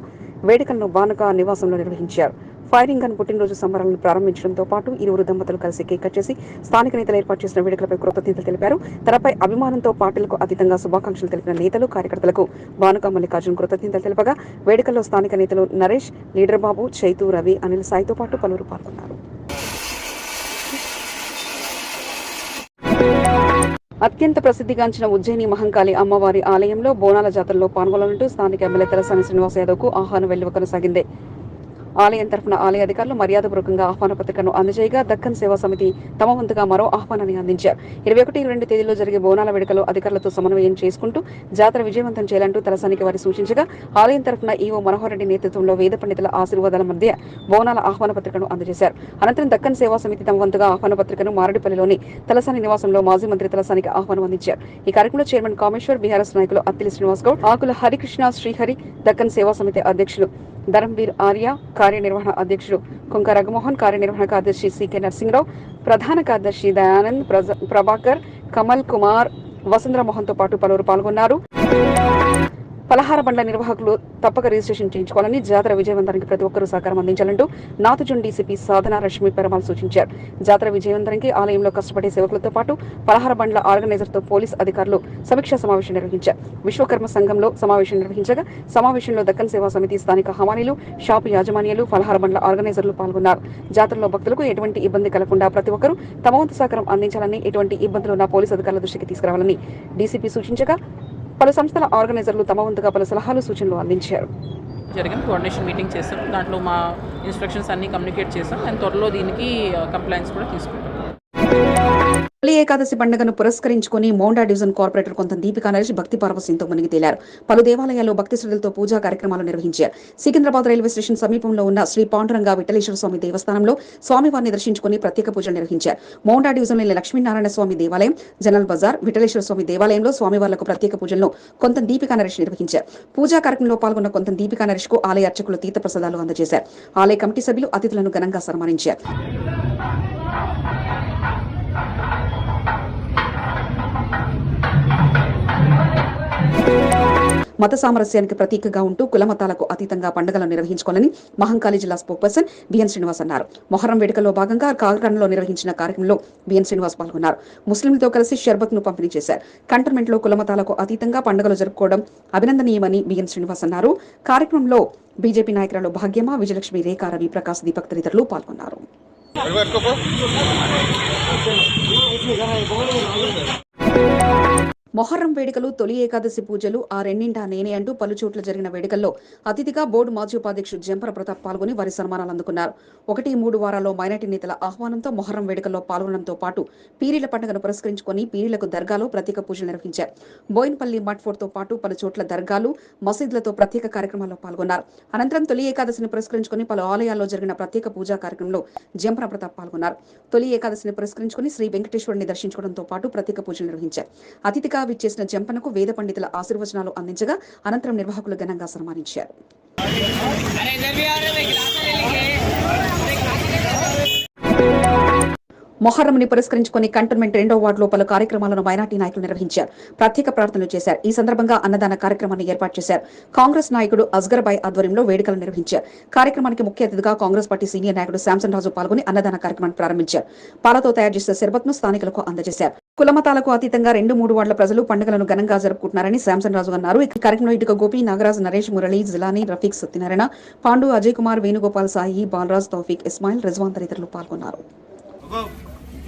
వేడుకలను భానుక నివాసంలో నిర్వహించారు. ఫైరింగ్ గన్ పుట్టినరోజు సంబరాలను ప్రారంభించడంతో పాటు ఇరువురు దంపతులు కలిసి కేక్ కట్ చేసి స్థానిక నేతలు ఏర్పాటు చేసిన వేడుకలపై కృతజ్ఞతలు తెలిపారు. తనపై అభిమానంతో పార్టీలకు అతీతంగా శుభాకాంక్షలు తెలిపిన నేతలు కార్యకర్తలకు భానుక మల్లికార్జున్ కృతజ్ఞతలు తెలుపగా వేడుకల్లో స్థానిక నేతలు నరేష్ లీడర్ బాబు చైతు రవి అనిల్ సాయితో పాటు పలువురు పాల్గొన్నారు. అత్యంత ప్రసిద్ధిగాంచిన ఉజ్జయిని మహంకాళి అమ్మవారి ఆలయంలో బోనాల జాతరలో పాల్గొనాలంటూ స్థానిక ఎమ్మెల్యే తెలసాని శ్రీనివాస్ యాదవ్కు ఆహ్వానం వెల్లువ కొనసాగింది. ఆలయం తరఫున ఆలయ అధికారులు మర్యాదపూర్వకంగా ఆహ్వాన పత్రికను అందజేయగా దక్కన్ సేవా సమితి తమ వంతుగా మరో ఆహ్వానాన్ని అందించారు. ఇరవై ఒకటి రెండు తేదీలో జరిగే బోనాల వేడుకలో అధికారులతో సమన్వయం చేసుకుంటూ జాతర విజయవంతం చేయాలంటూ తలసానికి వారి సూచించగా ఆలయం తరఫున ఈవో మనోహర్ రెడ్డి నేతృత్వంలో వేద పండితుల ఆశీర్వాదాల మధ్య బోనాల ఆహ్వాన పత్రికను అందజేశారు. అనంతరం దక్కన్ సేవా సమితి తమ వంతుగా ఆహ్వాన పత్రికను మారడిపల్లిలోని తలసాని నివాసంలో మాజీ మంత్రి తలసానికి ఆహ్వానం అందించారు. ఈ కార్యక్రమంలో చైర్మన్ కామేశ్వర్ బీఆర్ఎస్ నాయకులు అత్తిలి శ్రీనివాస్ గౌడ్ ఆకుల హరికృష్ణ శ్రీహరి దక్కన్ సేవా సమితి అధ్యక్షులు ధరంవీర్ ఆర్య కార్యనిర్వహణ అధ్యక్షుడు కుంక రఘుమోహన్ కార్యనిర్వహణ కార్యదర్శి సికే నరసింహరావు ప్రధాన కార్యదర్శి దయానంద్ ప్రభాకర్ కమల్ కుమార్ వసుంధర తో పాటు పలువురు పాల్గొన్నారు. పలహార బండ్ల నిర్వాహకులు తప్పక రిజిస్ట్రేషన్ చేయించుకోవాలని జాతర విజయవంతానికి ప్రతి ఒక్కరూ సహకారం అందించాలంటూ నాతుజున్ డీసీపీ సాధన రష్మి పెరమాల్ సూచించారు. జాతర విజయవంతానికి ఆలయంలో కష్టపడే సేవకులతో పాటు పలహార బండ్ల ఆర్గనైజర్తో పోలీస్ అధికారులు సమీక్షా సమావేశం నిర్వహించారు. విశ్వకర్మ సంఘంలో సమావేశం నిర్వహించగా సమావేశంలో దక్కన్ సేవా సమితి స్థానిక హమానీలు షాపు యాజమాన్యాలు పలహార బండ్ల ఆర్గనైజర్లు పాల్గొన్నారు. జాతరలో భక్తులకు ఎటువంటి ఇబ్బంది కలగకుండా ప్రతి ఒక్కరూ తమ వంతు సహకారం అందించాలని ఎటువంటి ఇబ్బందులు ఉన్న పోలీస్ అధికారుల దృష్టికి తీసుకురావాలని డీసీపీ సూచించగా పలు సంస్థల ఆర్గనైజర్లు తమ వంతుగా పలు సలహాలు సూచనలు అందించారు. జరిగిన కోఆర్డినేషన్ మీటింగ్ చేస్తాం దాంట్లో మా ఇన్స్ట్రక్షన్స్ అన్నీ కమ్యూనికేట్ చేస్తాం అండ్ త్వరలో దీనికి uh, కంప్లైంట్స్ కూడా తీసుకుంటాం. తొలి ఏకాదశి పండుగను పురస్కరించుకుని మోండా డివిజన్ కార్పొరేటర్ కొంత దీపికా నరేష్ భక్తి పార్వశంతో మునిగి తేలారు. పలు దేవాలయాల్లో భక్తి శ్రద్ధలతో పూజా కార్యక్రమాలు నిర్వహించారు. సికింద్రాబాద్ రైల్వే స్టేషన్ సమీపంలో ఉన్న శ్రీ పాండురంగ విఠలేశ్వర స్వామి దేవస్థానంలో స్వామివారిని దర్శించుకుని ప్రత్యేక పూజలు నిర్వహించారు. మోండా డివిజన్లోని లక్ష్మీనారాయణ స్వామి దేవాలయం జనరల్ బజార్ విఠలేశ్వర స్వామి దేవాలయంలో స్వామివార్లకు ప్రత్యేక పూజలను కొంత దీపికా నరేష్ నిర్వహించారు. పూజా కార్యక్రమంలో పాల్గొన్న కొంత దీపికా నరేష్కు ఆలయ అర్చకులు తీర్థ ప్రసాదాలు అందజేశారు. ఆలయ కమిటీ సభ్యులు అతిథులను ఘనంగా సన్మానించారు. మత సామరస్యానికి ప్రతీకగా ఉంటూ కులమతాలకు అతీతంగా పండుగలను నిర్వహించుకోవాలని మహంకాళి జిల్లా స్పోక్పర్సన్ బిఎన్ శ్రీనివాస్ అన్నారు. మొహరం వేడుకల్లో భాగంగా కాకినాడలో నిర్వహించిన కార్యక్రమంలో బిఎన్ శ్రీనివాస్ పాల్గొన్నారు. ముస్లింలతో కలిసి షర్బత్ను పంపిణీ చేశారు. కంటర్మెంట్లో కులమతాలకు అతీతంగా పండుగలు జరుపుకోవడం అభినందనీయమని బిఎన్ శ్రీనివాస్ అన్నారు. కార్యక్రమంలో బీజేపీ నాయకురాలు భాగ్యమ విజయలక్ష్మి రేఖా రవి ప్రకాశ్ దీపక్ తదితరులు పాల్గొన్నారు. మొహర్రం వేడుకలు తొలి ఏకాదశి పూజలు ఆ రెండింటా నేనే అంటూ పలు చోట్ల జరిగిన వేడుకల్లో అతిథిగా బోర్డు మాజీ ఉపాధ్యక్షుడు జంపర ప్రతాప్ పాల్గొని వారి సన్మానాలు అందుకున్నారు. ఒకటి మూడు వారాల్లో మైనార్టీ నేతల ఆహ్వానంతో మొహర్రం వేడుకల్లో పాల్గొనడంతో పాటు పీరీల పండుగను పురస్కరించుకొని పీరీలకు దర్గాలో ప్రత్యేక పూజలు నిర్వహించారు. బోయిన్పల్లి మట్ఫోర్తో తో పాటు పలు చోట్ల దర్గాలు మసీదులతో ప్రత్యేక కార్యక్రమాల్లో పాల్గొన్నారు. అనంతరం తొలి ఏకాదశిని పురస్కరించుకొని పలు ఆలయాల్లో జరిగిన ప్రత్యేక పూజా కార్యక్రమంలో జంపర ప్రతాప్ పాల్గొన్నారు. తొలి ఏకాదశిని పురస్కరించుకొని శ్రీ వెంకటేశ్వరుని దర్శించుకోవడంతో పాటు ప్రత్యేక పూజలు నిర్వహించారు. అతిథిగా విచ్చేసిన జంపనకు వేద పండితుల ఆశీర్వచనాలు అందించగా అనంతరం నిర్వాహకులు ఘనంగా సన్మానించారు. మొహర్రంని పురస్కరించుకొని కంటోన్మెంట్ రెండో వార్డులో పలు కార్యక్రమాలను మైనార్టీ నాయకులు నిర్వహించారు. ప్రత్యేక ప్రార్థనలు చేశారు. ఈ సందర్భంగా అన్నదాన కార్యక్రమాన్ని ఏర్పాటు చేశారు. కాంగ్రెస్ నాయకుడు అస్గర్బాయ్ ఆధ్వర్యంలో వేడుకలు నిర్వహించారు. కార్యక్రమానికి ముఖ్య అతిథిగా కాంగ్రెస్ పార్టీ సీనియర్ నాయకుడు శాంసన్ రాజు పాల్గొని అన్నదాన కార్యక్రమాన్ని ప్రారంభించారు. పాలతో తయారు చేసిన శర్బత్ను స్థానికులకు అందజేశారు. కులమతాలకు అతీతంగా రెండు మూడు వార్డుల ప్రజలు పండుగలను ఘనంగా జరుపుకుంటున్నారని శాంసన్ రాజు అన్నారు. ఈ కార్యక్రమంలో ఇటుక గోపి నాగరాజ్ నరేష్ మురళి జిలాని రఫీక్ సత్యనారాయణ పాండు అజయ్ కుమార్ వేణుగోపాల్ సాయి బాలరాజ్ తౌఫీక్ ఇస్మాయిల్ రిజ్వాన్ తదితరులు పాల్గొన్నారు.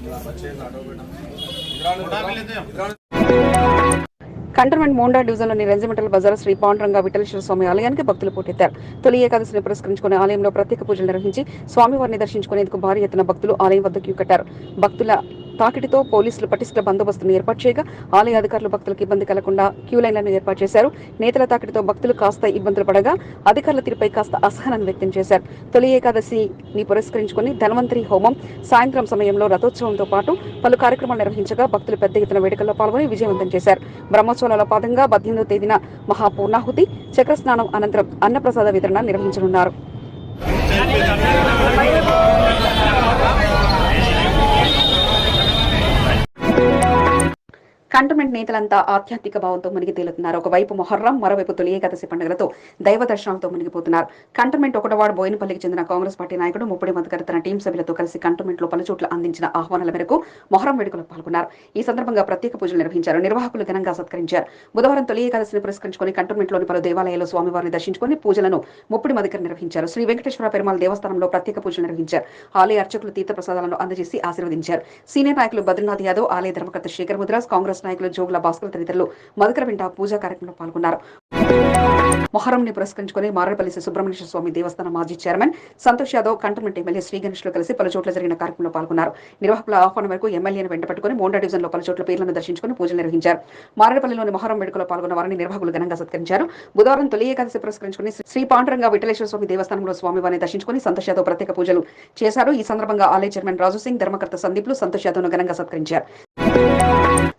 बच्चे लाडो बेटा కంటర్మెంట్ మోండా డివిజన్లోని రెజిమెంటల్ బజార్ శ్రీ పాండురంగ విఠలేశ్వర స్వామి ఆలయానికి భక్తులు పోటెత్తారు తొలి ఏకాదశిని పురస్కరించుకుని ఆలయంలో ప్రత్యేక పూజలు నిర్వహించి స్వామివారిని దర్శించుకునేందుకు భారీ ఎత్తున భక్తులు ఆలయం వద్ద క్యూ కట్టారు. భక్తుల తాకిడితో పోలీసులు పటిష్ట బందోబస్తును ఏర్పాటు చేయగా ఆలయ అధికారులు భక్తులకు ఇబ్బంది కలగకుండా క్యూ లైన్లను ఏర్పాటు చేశారు. నేతల తాకిడితో భక్తులు కాస్త ఇబ్బందులు పడగా అధికారుల తీరుపై కాస్త అసహనాన్ని వ్యక్తం చేశారు. తొలి ఏకాదశిని పురస్కరించుకుని ధన్వంతరి హోమం సాయంత్రం సమయంలో రథోత్సవంతో పాటు పలు కార్యక్రమాలు నిర్వహించగా భక్తులు పెద్ద ఎత్తున వేడుకల్లో పాల్గొని విజయవంతం చేశారు. బ్రహ్మోత్సవాల భాగంగా పద్దెనిమిదో తేదీన మహాపూర్ణాహుతి చక్రస్నానం అనంతరం అన్నప్రసాద వితరణ నిర్వహించనున్నారు. కంటమెంట్ నేతలంతా ఆధ్యాత్మిక భావంతో మునిగి తేలుతున్నారు ఒకవైపు మొహర్రం మరోవైపు తొలి ఏకాదశి పండుగలతో దైవ దర్శనంతో మునిగిపోతున్నారు. కంటమెంట్ ఒకటవాడు బోయినపల్లికి చెందిన కాంగ్రెస్ పార్టీ నాయకుడు ముప్పటి మధుకర్ తన టీం సభ్యులతో కలిసి కంటమెంట్లో పలుచోట్ల అందించిన ఆహ్వానాల మేరకు మొహర్రం వేడుకలో పాల్గొన్నారు. ఈ సందర్భంగా ప్రత్యేక పూజలు నిర్వహించారు. నిర్వాహకులు ఘనంగా సత్కరించారు. బుధవారం తొలి ఏకాదశిని పురస్కరించుకుని కంటోన్మెంట్లోని పలు దేవాలయాల్లో స్వామివారిని దర్శించుకుని పూజలను ముప్పటి మధుకర్ నిర్వహించారు. శ్రీ వెంకటేశ్వర పెరుమాల దేవస్థానంలో ప్రత్యేక పూజలు నిర్వహించారు. ఆలయ అర్చకులు తీర్థ ప్రసాదాలను అందజేసి ఆశీర్వదించారు. సీనియర్ నాయకులు బద్రీనాథ్ యాదవ్ ఆలయ ధర్మకర్త శేఖర్ ముద్రాస్ కాంగ్రెస్ నాయకులు జోగుల భాస్కర్ తదితరులు మధుకర పూజా కార్యక్రమంలో పాల్గొన్నారు. మొహరంని పురస్కరించుకుని మారడపల్లి సుబ్రహ్మణ్య స్వామి దేవస్థానం మాజీ chairman Santosh Yadav cantonment MLA Shri గణేష్లో కలిసి పలు చోట్ల జరిగిన కార్యక్రమంలో పాల్గొన్నారు. నిర్వాహకుల ఆహ్వానం వరకు ఎమ్మెల్యేను వెంటపట్టుకుని మోండా డివిజన్లో పలు చోట్ల పేర్లను దర్శించుకుని పూజలు నిర్వహించారు. మారడపల్లిలోని మొహరం వేడుకలో పాల్గొన్న వారిని నిర్వాహకులు ఘనంగా సత్కరించారు. బుధవారం తొలి ఏకాదశి పురస్కరించుకుని శ్రీ పాండురంగ విఠలేశ్వర స్వామి దేవస్థానంలో స్వామివారిని దర్శించుకుని సంతోష్ యాదవ్ ప్రత్యేక పూజలు చేశారు. ఈ సందర్భంగా ఆలయ చైర్మన్ రాజు సింగ్ ధర్మకర్త సందీప్లు సంతోష్ యాదవ్ను ఘనంగా సత్కరించారు.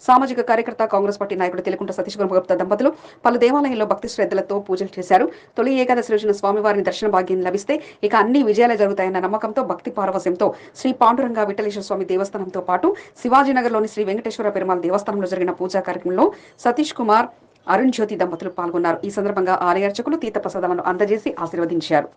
సామాజిక కార్యకర్త కాంగ్రెస్ పార్టీ నాయకుడు తెలుకుంట సతీష్ గుప్తా దంపతులు పలు దేవాలయంలో భక్తి శ్రద్ధలతో పూజలు చేశారు. తొలి ఏకాదశి రోజున స్వామివారిని దర్శన భాగ్యం లభిస్తే ఇక అన్ని విజయాలు జరుగుతాయన్న నమ్మకంతో భక్తి పారవశ్యంతో శ్రీ పాండురంగ విఠలేశ్వర స్వామి దేవస్థానంతో పాటు శివాజీనగర్లోని శ్రీ వెంకటేశ్వర పెరుమాళ్ దేవస్థానంలో జరిగిన పూజా కార్యక్రమంలో సతీష్ కుమార్ అరుణ్ జ్యోతి దంపతులు పాల్గొన్నారు. ఈ సందర్భంగా ఆలయ అర్చకులు తీర్థ ప్రసాదాలను అందజేసి ఆశీర్వదించారు.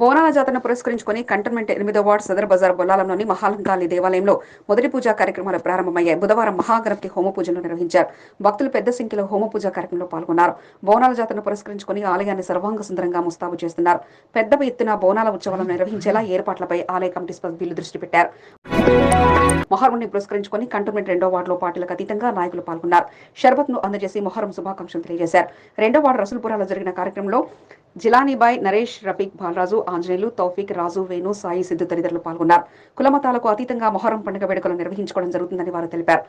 బోనాల జాతరను పురస్కరించుకుని కంటోన్మెంట్ ఎనిమిదో వార్డు సదర్ బజార్ బొల్లాలంలోని మహాలంకాళి దేవాలయంలో మొదటి పూజా కార్యక్రమాలు ప్రారంభమయ్యాయి. బుధవారం మహాగణపతి హోమ పూజలు నిర్వహించారు. భక్తులు పెద్ద సంఖ్యలో హోమ పూజా కార్యక్రమంలో పాల్గొన్నారు. బోనాల జాతరను పురస్కరించుకుని ఆలయాన్ని సర్వాంగ సుందరంగా ముస్తాబు చేస్తున్నారు. పెద్ద ఎత్తున బోనాల ఉత్సవాలను నిర్వహించేలా ఏర్పాట్లపై ఆలయ కమిటీ సభ్యులు దృష్టి పెట్టారు. మొహరంని పురస్కరించుకుని కంటోన్మెంట్ రెండో వార్డులో పార్టీలకు అతీతంగా నాయకులు పాల్గొన్నారు. షర్బత్ను అందజేసి మొహరం శుభాకాంక్షలు తెలియజేశారు. రెండో వార్డు రసూల్పురాలో జరిగిన కార్యక్రమంలో జిలానీబాయ్ నరేష్ రఫీక్ బాలరాజు ఆంజనేయులు తౌఫీక్ రాజు వేణు సాయి సిద్ధు తదితరులు పాల్గొన్నారు. కులమతాలకు అతీతంగా మొహరం పండుగ వేడుకలు నిర్వహించుకోవడం జరుగుతుందని వారు తెలిపారు.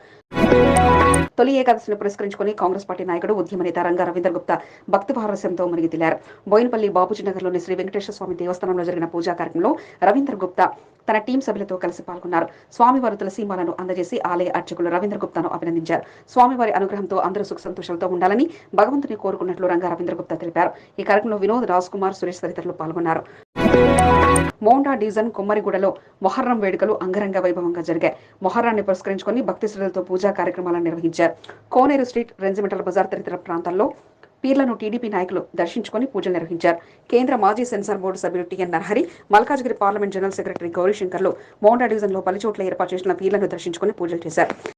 తొలి ఏకాదశిని పురస్కరించుకుని కాంగ్రెస్ పార్టీ నాయకుడు ఉద్యమ నేత రంగా రవీందర్ గుప్తా భక్తి భారస్యంతో మునిగి తేలారు. బోయినపల్లి బాపూజీ నగర్లోని శ్రీ వెంకటేశ్వర స్వామి దేవస్థానంలో జరిగిన పూజా కార్యక్రమంలో రవీందర్ గుప్తా తన టీం సభ్యులతో కలిసి పాల్గొన్నారు. స్వామివారి తులసీమాలను అందజేసి ఆలయ అర్చకులు రవీంద్ర గుప్తాను అభినందించారు. స్వామివారి అనుగ్రహంతో అందరూ సుఖ సంతోషాలతో ఉండాలని భగవంతుని కోరుకున్నట్లు రంగా రవీంద్ర గుప్తా తెలిపారు. ఈ కార్యక్రమంలో వినోద్ రాజ్ కుమార్ సురేష్ తదితరులు పాల్గొన్నారు. మోండా డివిజన్ కుమ్మరిగూడలో మొహర్రం వేడుకలు అంగరంగ వైభవంగా జరిగాయి. మొహర్రాన్ని పురస్కరించుకుని భక్తి శ్రద్ధలతో పూజా కార్యక్రమాలను నిర్వహించారు. కోనేరు స్ట్రీట్ రెంజిమెంటల్ బజార్ తదితర ప్రాంతాల్లో పీర్లను టీడీపీ నాయకులు దర్శించుకొని పూజలు నిర్వహించారు. కేంద్ర మాజీ సెన్సార్ బోర్డు సభ్యులు TN Narahari Malkajgiri parliament general secretary గౌరీశంకర్లు Monda డివిజన్లో పలుచోట్ల ఏర్పాటు చేసిన పీర్లను దర్శించుకొని పూజలు చేశారు.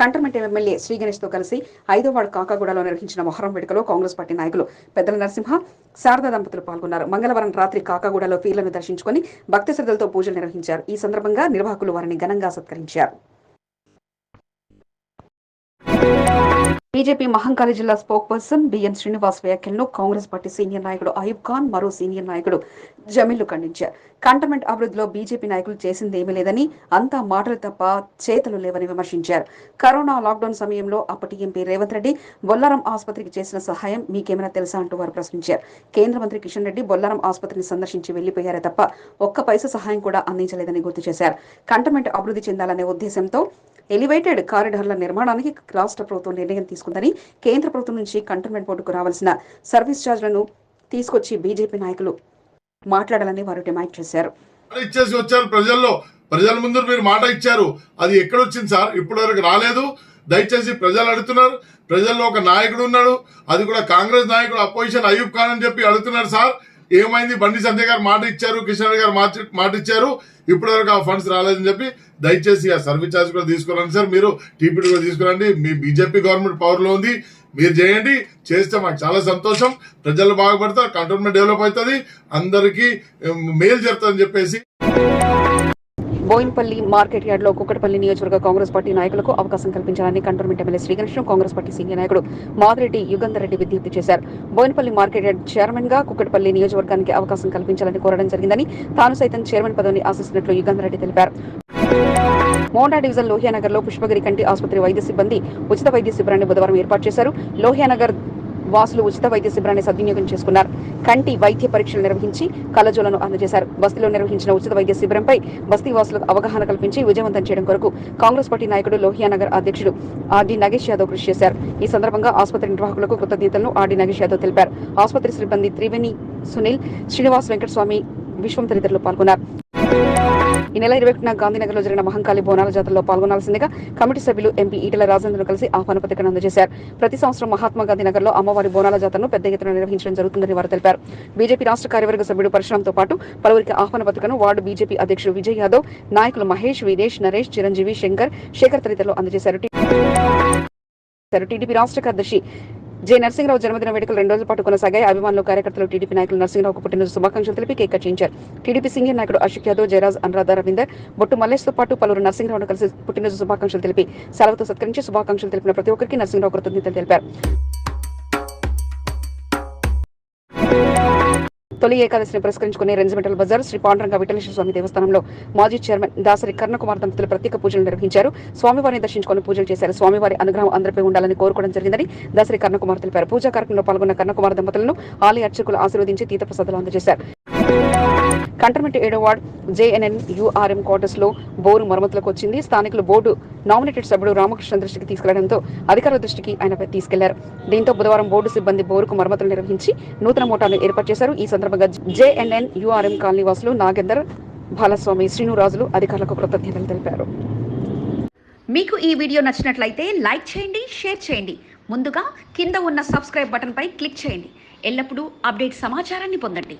కంటర్మెంట్ ఎమ్మెల్యే శ్రీ గణేష్తో కలిసి ఐదో వార్డు కాకాగూడలో నిర్వహించిన మొహరం వేడుకలో కాంగ్రెస్ పార్టీ నాయకులు పెద్దల నరసింహ శారదా దంపతులు పాల్గొన్నారు. మంగళవారం రాత్రి కాకాగూడలో పీర్లను దర్శించుకొని భక్తి శ్రద్ధలతో పూజలు నిర్వహించారు. ఈ సందర్భంగా నిర్వాహకులు వారిని ఘనంగా సత్కరించారు. బీజేపీ మహంకాళి జిల్లా స్పోక్ పర్సన్ బిఎన్ శ్రీనివాస్ వ్యాఖ్యలను కాంగ్రెస్ పార్టీ సీనియర్ నాయకుడు అయూబ్ ఖాన్ మరో సీనియర్ నాయకుడు జమీలు ఖండించారు. కంటమెంట్ అభివృద్ధిలో బీజేపీ నాయకులు చేసింది ఏమీ లేదని అంతా మాటలు తప్ప చేతలు లేవని విమర్శించారు. కరోనా లాక్డౌన్ సమయంలో అప్పటి ఎంపీ రేవంత్ రెడ్డి బొల్లారం ఆసుపత్రికి చేసిన సహాయం మీకేమైనా తెలుసా అంటూ వారు ప్రశ్నించారు. కేంద్ర మంత్రి కిషన్ రెడ్డి బొల్లారం ఆసుపత్రిని సందర్శించి వెళ్ళిపోయారే తప్ప ఒక్క పైసా సహాయం కూడా అందించలేదని గుర్తు చేశారు. కంటమెంట్ అభివృద్ధి చెందాలనే ఉద్దేశంతో ఎలివేటెడ్ కారిడార్ల నిర్మాణానికి రాష్ట్ర ప్రభుత్వం నిర్ణయం తీసుకుందని కేంద్ర ప్రభుత్వం నుంచి కంటోన్మెంట్ బోర్డుకు రావాల్సిన సర్వీస్ ఛార్జ్లను తీసుకొచ్చి బీజేపీ నాయకులు మాట్లాడాలని వారు డిమాండ్ చేశారు. ఇచ్చేసి వచ్చారు ప్రజల్లో. ప్రజల ముందు మీరు మాట ఇచ్చారు. అది ఎక్కడ వచ్చింది సార్? ఇప్పటి వరకు రాలేదు. దయచేసి ప్రజలు అడుగుతున్నారు. ప్రజల్లో ఒక నాయకుడు ఉన్నాడు. అది కూడా కాంగ్రెస్ నాయకుడు అపోజిషన్ అయూబ్ ఖాన్ అని చెప్పి అడుగుతున్నారు సార్. ఏమైంది? బండి సంజయ్ గారు మాట ఇచ్చారు కిషన్ రెడ్డి గారు మాట- ఇచ్చారు. ఇప్పటి వరకు ఆ ఫండ్స్ రాలేదని చెప్పి దయచేసి ఆ సర్వీస్ ఛార్జ్ కూడా తీసుకురండి సార్. మీరు టీపీడీ కూడా తీసుకురండి. మీ బీజేపీ గవర్నమెంట్ పవర్లో ఉంది. మీరు చేయండి. చేస్తే మాకు చాలా సంతోషం. ప్రజలు బాగుపడతారు. కంటోన్మెంట్ డెవలప్ అవుతుంది. అందరికీ మేలు జరుగుతుందని చెప్పేసి బోయిన్పల్లి మార్కెట్ యార్డ్లో కుక్కటపల్లి నియోజకవర్గ కాంగ్రెస్ పార్టీ నాయకులకు అవకాశం కల్పించాలని cantonment MLA Srikrishna Congress party senior నాయకుడు మాదిరెడ్డి యుగంధర్ రెడ్డి విజ్ఞప్తి చేశారు. బోయిన్పల్లి మార్కెట్ యార్డ్ చైర్మన్గా కుక్కటపల్లి నియోజకవర్గానికి అవకాశం కల్పించాలని కోరడం జరిగిందని తాను సైతం చైర్మన్ పదవిని ఆశిస్తున్నట్లు యుగంధర్ రెడ్డి తెలిపారు. మోండా డివిజన్ లోహియానగర్లో పుష్పగిరి కంటి ఆసుపత్రి వైద్య సిబ్బంది ఉచిత వైద్య శిబిరాన్ని బుధవారం ఏర్పాటు చేశారు. లోహియానగర్ వాసులు ఉచిత వైద్య శిబిరాన్ని సద్వినియోగం చేసుకున్నారు. కంటి వైద్య పరీక్షలు నిర్వహించి కలజోలను అందజేశారు. బస్తీలో నిర్వహించిన ఉచిత వైద్య శిబిరంపై బస్తీ వాసులకు అవగాహన కల్పించి విజయవంతం చేయడం కొరకు కాంగ్రెస్ పార్టీ నాయకుడు లోహియానగర్ అధ్యక్షుడు ఆర్డి నగేష్ యాదవ్ కృషి చేశారు. ఈ సందర్భంగా ఆసుపత్రి నిర్వాహకులకు కృతజ్ఞతలను ఆర్డి నగేష్ యాదవ్ తెలిపారు. ఆసుపత్రి సిబ్బంది త్రివేణి సునీల్ శ్రీనివాస్ వెంకటస్వామి విశ్వం తదితరులు పాల్గొన్నారు. ఈ నెల ఇరవై ఒకటిన గాంధీనగర్లో జరిగిన మహంకాళి బోనాల జాతరలో పాల్గొనాల్సిందిగా కమిటీ సభ్యులు ఎంపీ ఈటల రాజేంద్రను కలిసి ఆహ్వాన పత్రికను అందజేశారు ప్రతి సంవత్సరం మహాత్మా గాంధీ నగర్లో అమ్మవారి బోనాల జాతరను పెద్ద ఎత్తున నిర్వహించడం జరుగుతుందని వారు తెలిపారు. బీజేపీ రాష్ట్ర కార్యవర్గ సభ్యుడు పరశురాంతో పాటు పలువురికి ఆహ్వాన పత్రికను వార్డు బీజేపీ అధ్యక్షుడు విజయ్ యాదవ్ నాయకులు మహేష్ వినేష్ నరేష్ చిరంజీవి శంకర్ శేఖర్ తదితరులు అందజేశారు. టీడీపీ రాష్ట్ర కార్యదర్శి జె నరసింహరావు జన్మదిన వేడుకలు రెండు రోజుల పాటు కొనసాగాయి. అభిమానులు కార్యకర్తలు టీడీపీ నాయకులు నరసింహరావుకు పుట్టినరోజు శుభాకాంక్షలు తెలిపి కేక్ కట్టించారు టీడీపీ సీనియర్ నాయకుడు అశోక్ యాదవ్ జయరాజ్ అనురాధ రవీందర్ బొట్టు మల్లేష్తో పాటు పలువురు నరసింహరావును కలిసి పుట్టినరోజు శుభాకాంక్షలు తెలిపి సెలవుతో సత్కరించి శుభాకాంక్షలు తెలిపిన ప్రతి ఒక్కరికి నరసింహరావు కృతజ్ఞతలు తెలిపారు. తొలి ఏకాదశిని పురస్కరించుకుని రెంజిమెంటల్ బజార్ శ్రీ పాండురంగ విఠలేశ్వర స్వామి దేవస్థానంలో మాజీ చైర్మన్ దాసరి కర్ణకుమార్ దంపతులు ప్రత్యేక పూజలు నిర్వహించారు. స్వామివారిని దర్శించుకొని పూజలు చేశారు. స్వామివారి అనుగ్రహం అందరిపై ఉండాలని కోరుకోవడం జరిగిందని దాసరి కర్ణకుమార్ తెలిపారు. పూజా కార్యక్రమంలో పాల్గొన్న కర్ణకుమార్ దంపతులను ఆలయ అర్చకులు ఆశీర్వదించి తీర్థప్రసాదాలు అందజేశారు. కంటర్మెంట్ ఏడో వార్డ్ జేఎన్ఎన్ యూఆర్ఎం క్వార్టర్స్లో బోరు మరమ్మతులకు వచ్చింది. స్థానికులు బోర్డు నామినేటెడ్ సభ్యుడు రామకృష్ణ దృష్టికి తీసుకెళ్ళడంతో అధికారుల దృష్టికి ఆయన తీసుకెళ్ళారు. దీంతో బుధవారం బోర్డు సిబ్బంది బోరుకు మరమ్మతులు నిర్వహించి నూతన మోటార్లు ఏర్పాటు చేశారు. ఈ సందర్భంగా జేఎన్ఎన్ యూఆర్ఎం కాలనీ వాసులు నాగేందర్ బాలస్వామి శ్రీనురాజులు అధికారులకు కృతజ్ఞతలు తెలిపారు. మీకు ఈ వీడియో నచ్చినట్లయితే లైక్ చేయండి షేర్ చేయండి. ముందుగా కింద ఉన్న సబ్స్క్రైబ్ బటన్పై క్లిక్ చేయండి. ఎల్లప్పుడూ అప్డేట్ సమాచారాన్ని పొందండి.